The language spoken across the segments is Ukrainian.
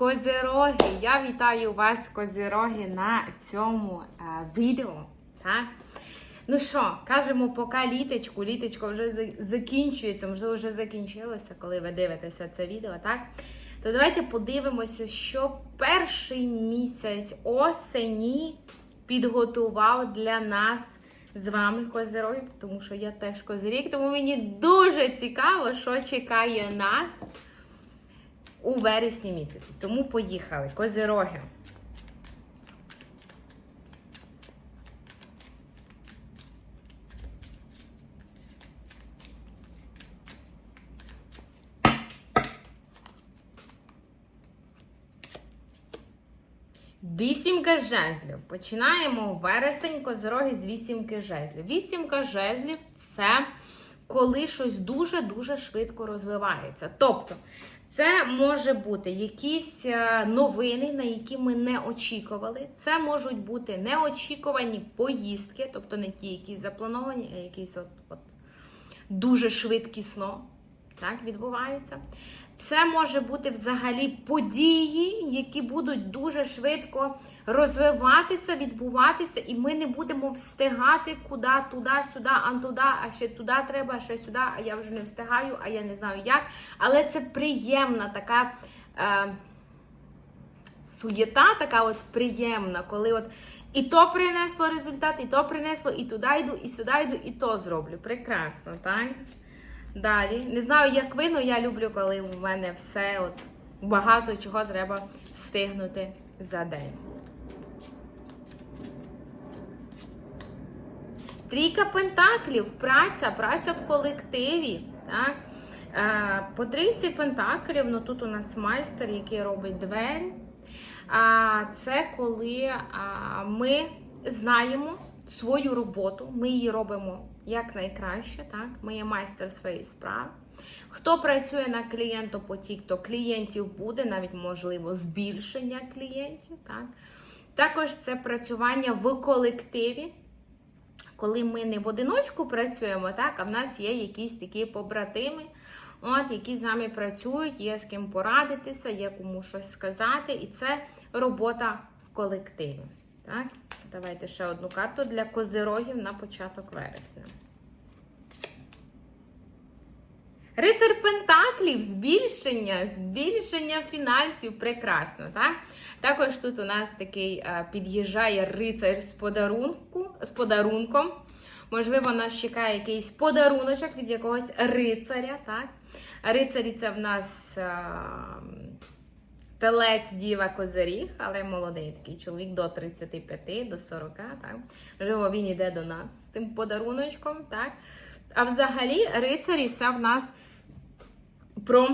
Козироги, я вітаю вас, козироги, на цьому е, відео. Так? Ну що, кажемо, поки літочку, літочко вже закінчується, можливо, вже закінчилося, коли ви дивитеся це відео, так? То давайте подивимося, що перший місяць осені підготував для нас з вами козирогів, тому що я теж козирік, тому мені дуже цікаво, що чекає нас у вересні місяці. Тому поїхали. Козироги. Вісімка жезлів. Починаємо вересень козироги з вісімки жезлів. Вісімка жезлів це коли щось дуже-дуже швидко розвивається. Тобто, це може бути якісь е, новини, на які ми не очікували. Це можуть бути неочікувані поїздки, тобто не ті, які заплановані, а якісь от, от дуже швидкісно так, відбуваються. Це може бути взагалі події, які будуть дуже швидко розвиватися, відбуватися, і ми не будемо встигати куди, туди, сюди, а туди, а ще туди треба, а ще сюди, а я вже не встигаю, а я не знаю як. Але це приємна така. Е, суєта така от приємна, коли от і то принесло результат, і то принесло, і туди йду, і сюди йду, і то зроблю. Прекрасно, так? Далі. Не знаю, як ви, але я люблю, коли у мене все от багато чого треба встигнути за день. Трійка пентаклів, праця, праця в колективі. Так? Е, По трійці пентаклів, ну тут у нас майстер, який робить двері. Це коли ми знаємо свою роботу, ми її робимо якнайкраще, так? Ми є майстер своєї справи. Хто працює на клієнтопотік, то клієнтів буде, навіть можливо, збільшення клієнтів. Так? Також це працювання в колективі коли ми не в одиночку працюємо, так, а в нас є якісь такі побратими, от, які з нами працюють, є з ким порадитися, є кому щось сказати, і це робота в колективі. Так? Давайте ще одну карту для козирогів на початок вересня. Рицар Пентаклів, збільшення, збільшення фінансів, прекрасно, так? Також тут у нас такий е, під'їжджає рицар з подарунку, з подарунком. Можливо, нас чекає якийсь подаруночок від якогось рицаря, так? Рицарі це в нас е, телець, діва, козиріг, але молодий такий чоловік до 35, до 40, так? Можливо, він йде до нас з тим подаруночком, так? А взагалі, рицарі це в нас про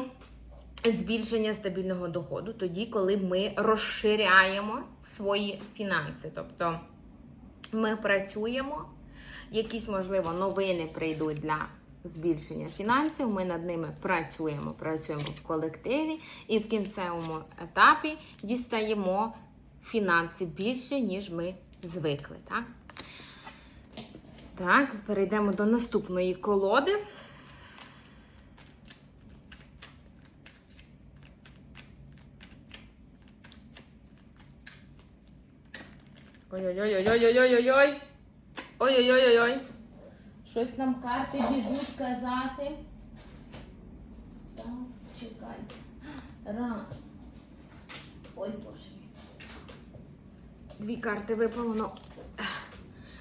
збільшення стабільного доходу, тоді, коли ми розширяємо свої фінанси. Тобто ми працюємо, якісь, можливо, новини прийдуть для збільшення фінансів. Ми над ними працюємо, працюємо в колективі і в кінцевому етапі дістаємо фінанси більше, ніж ми звикли. Так? Так, перейдемо до наступної колоди. Ой-ой-ой-ой-ой-ой-ой-ой. Ой-ой-ой-ой-ой. Щось нам карти біжуть казати. Так, чекай. Ра. Ой, боже. Дві карти випало, ну.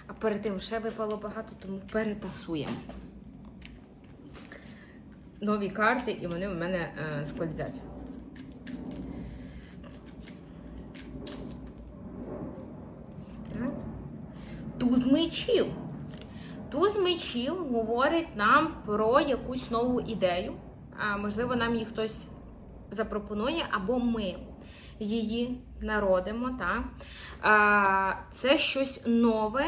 А перед тим ще випало багато, тому перетасуємо. Нові карти, і вони в мене е, скользять. Так. Туз мечів. Туз мечів говорить нам про якусь нову ідею. Можливо, нам її хтось запропонує, або ми її народимо. Так? Це щось нове,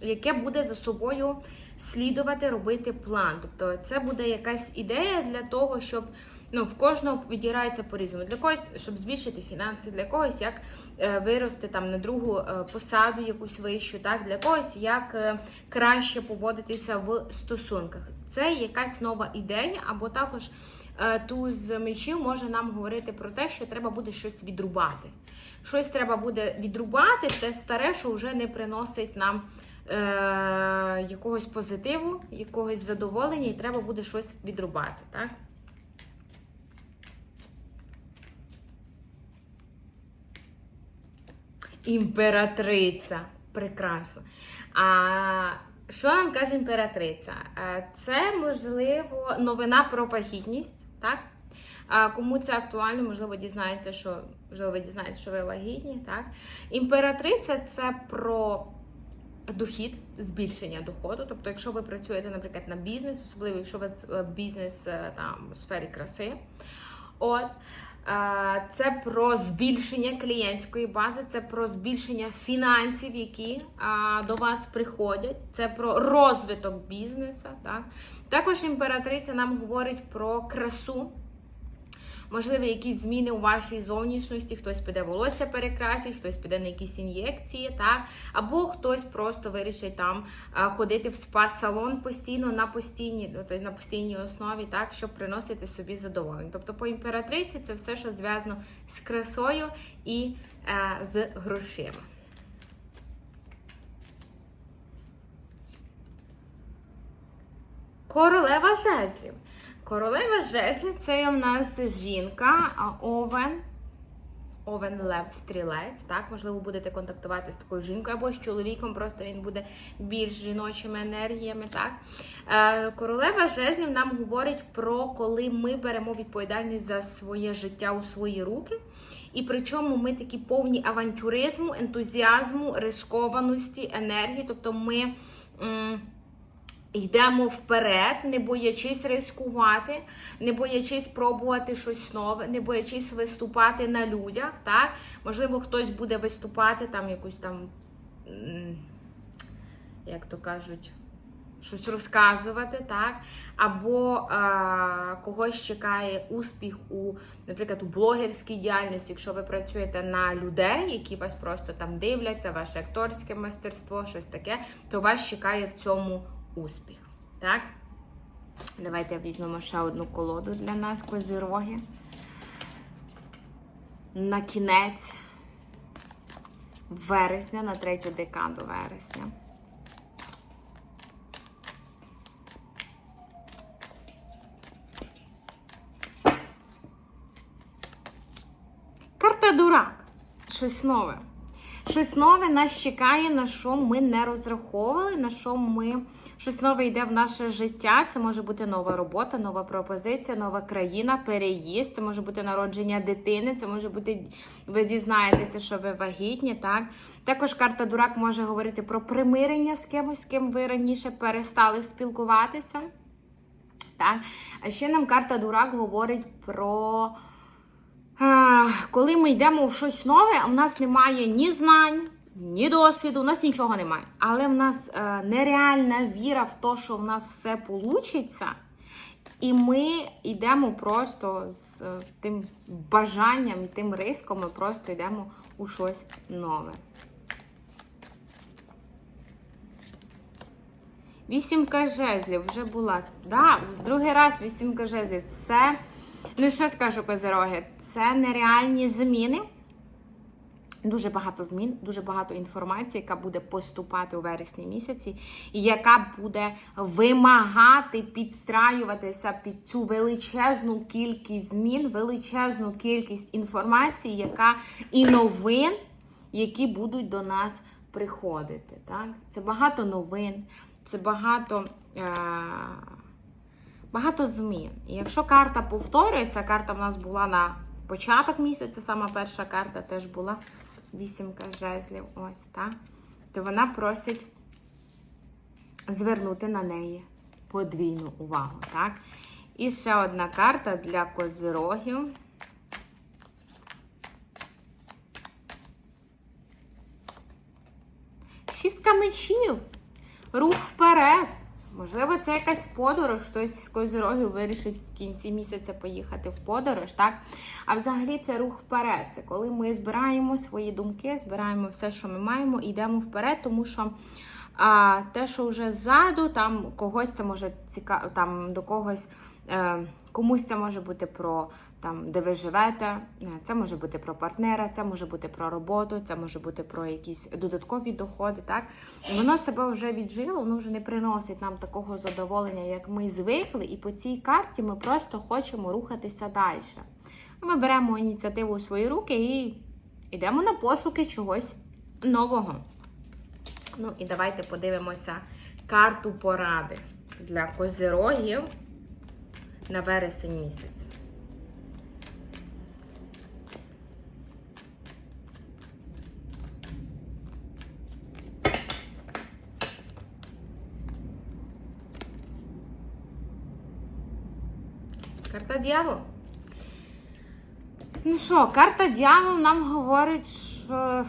яке буде за собою слідувати, робити план. Тобто, це буде якась ідея для того, щоб ну, в кожного відіграється по-різному. Для когось, щоб збільшити фінанси, для когось як е, вирости там на другу е, посаду, якусь вищу, так, для когось як е, краще поводитися в стосунках. Це якась нова ідея, або також е, туз мечів може нам говорити про те, що треба буде щось відрубати. Щось треба буде відрубати, те старе, що вже не приносить нам якогось позитиву, якогось задоволення, і треба буде щось відрубати. Так? Імператриця. Прекрасно. А що нам каже імператриця? Е, Це, можливо, новина про вагітність, так? А Кому це актуально, можливо, дізнається, що можливо, ви що ви вагітні. Так? Імператриця це про дохід, збільшення доходу. Тобто, якщо ви працюєте, наприклад, на бізнес, особливо якщо у вас е, бізнес е, там у сфері краси. От. Це про збільшення клієнтської бази, це про збільшення фінансів, які до вас приходять. Це про розвиток бізнесу. Так? Також імператриця нам говорить про красу. Можливо, якісь зміни у вашій зовнішності, хтось піде волосся перекрасить, хтось піде на якісь ін'єкції, так? Або хтось просто вирішить там ходити в спа-салон постійно на постійній, ну, на постійній основі, так, щоб приносити собі задоволення. Тобто по імператриці це все, що зв'язано з красою і е, з грошима. Королева жезлів. Королева жезлів це у нас жінка, овен. Овен Лев Стрілець, так, можливо, будете контактувати з такою жінкою або з чоловіком, просто він буде більш жіночими енергіями. так. Е, Королева жезлів нам говорить про коли ми беремо відповідальність за своє життя у свої руки. І причому ми такі повні авантюризму, ентузіазму, рискованості, енергії. Тобто ми. Йдемо вперед, не боячись ризикувати, не боячись пробувати щось нове, не боячись виступати на людях. Так? Можливо, хтось буде виступати там якусь там, як то кажуть, щось розказувати, так? Або а, когось чекає успіх у, наприклад, у блогерській діяльності, якщо ви працюєте на людей, які вас просто там дивляться, ваше акторське мастерство, щось таке, то вас чекає в цьому успіх. Так? Давайте візьмемо ще одну колоду для нас, козироги. На кінець вересня, на третю декаду вересня. Карта дурак. Щось нове. Щось нове нас чекає, на що ми не розраховували, на що ми щось нове йде в наше життя. Це може бути нова робота, нова пропозиція, нова країна, переїзд, це може бути народження дитини, це може бути, ви дізнаєтеся, що ви вагітні. так? Також карта Дурак може говорити про примирення з кимось, з ким ви раніше перестали спілкуватися. Так? А ще нам карта Дурак говорить про. Коли ми йдемо в щось нове, а в нас немає ні знань, ні досвіду, у нас нічого немає. Але в нас е, нереальна віра в те, що в нас все вийде. І ми йдемо просто з е, тим бажанням і тим риском, ми просто йдемо у щось нове. Вісімка жезлів вже була. Да, другий раз вісімка жезлів. Це, ну що скажу козероги, це нереальні зміни. Дуже багато змін, дуже багато інформації, яка буде поступати у вересні місяці, і яка буде вимагати підстраюватися під цю величезну кількість змін, величезну кількість інформації, яка і новин, які будуть до нас приходити. Так? Це багато новин, це багато. Е- Багато змін. І якщо карта повторюється, карта в нас була на початок місяця, сама перша карта теж була вісімка жезлів, ось, так? То вона просить звернути на неї подвійну увагу, так? І ще одна карта для козирогів. Шістка мечів. Рух вперед. Можливо, це якась подорож, хтось з козирогів вирішить в кінці місяця поїхати в подорож, так? А взагалі це рух вперед. Це коли ми збираємо свої думки, збираємо все, що ми маємо, і йдемо вперед, тому що а, те, що вже ззаду, там когось це може цікаво, там до когось Е, комусь це може бути про там, де ви живете, е, це може бути про партнера, це може бути про роботу, це може бути про якісь додаткові доходи. Так? Воно себе вже віджило, воно вже не приносить нам такого задоволення, як ми звикли, і по цій карті ми просто хочемо рухатися далі. Ми беремо ініціативу у свої руки і йдемо на пошуки чогось нового. Ну і давайте подивимося карту поради для козирогів на вересень місяць. Карта дьявол. Ну що, карта дьявол нам говорить, що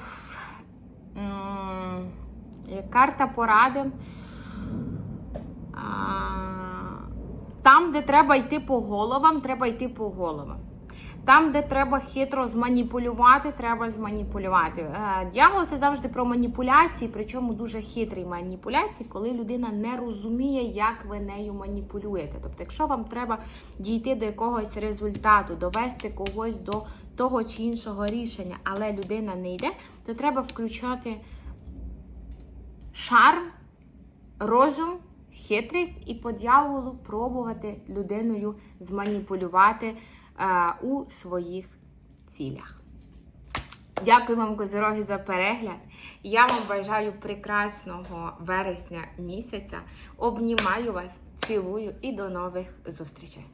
як карта поради. Там, де треба йти по головам, треба йти по головам. Там, де треба хитро зманіпулювати, треба зманіпулювати. Е, Дьявол це завжди про маніпуляції, причому дуже хитрі маніпуляції, коли людина не розуміє, як ви нею маніпулюєте. Тобто, якщо вам треба дійти до якогось результату, довести когось до того чи іншого рішення, але людина не йде, то треба включати шарм, розум, хитрість і по дьяволу пробувати людиною зманіпулювати у своїх цілях. Дякую вам, Козороги, за перегляд. Я вам бажаю прекрасного вересня місяця. Обнімаю вас, цілую і до нових зустрічей.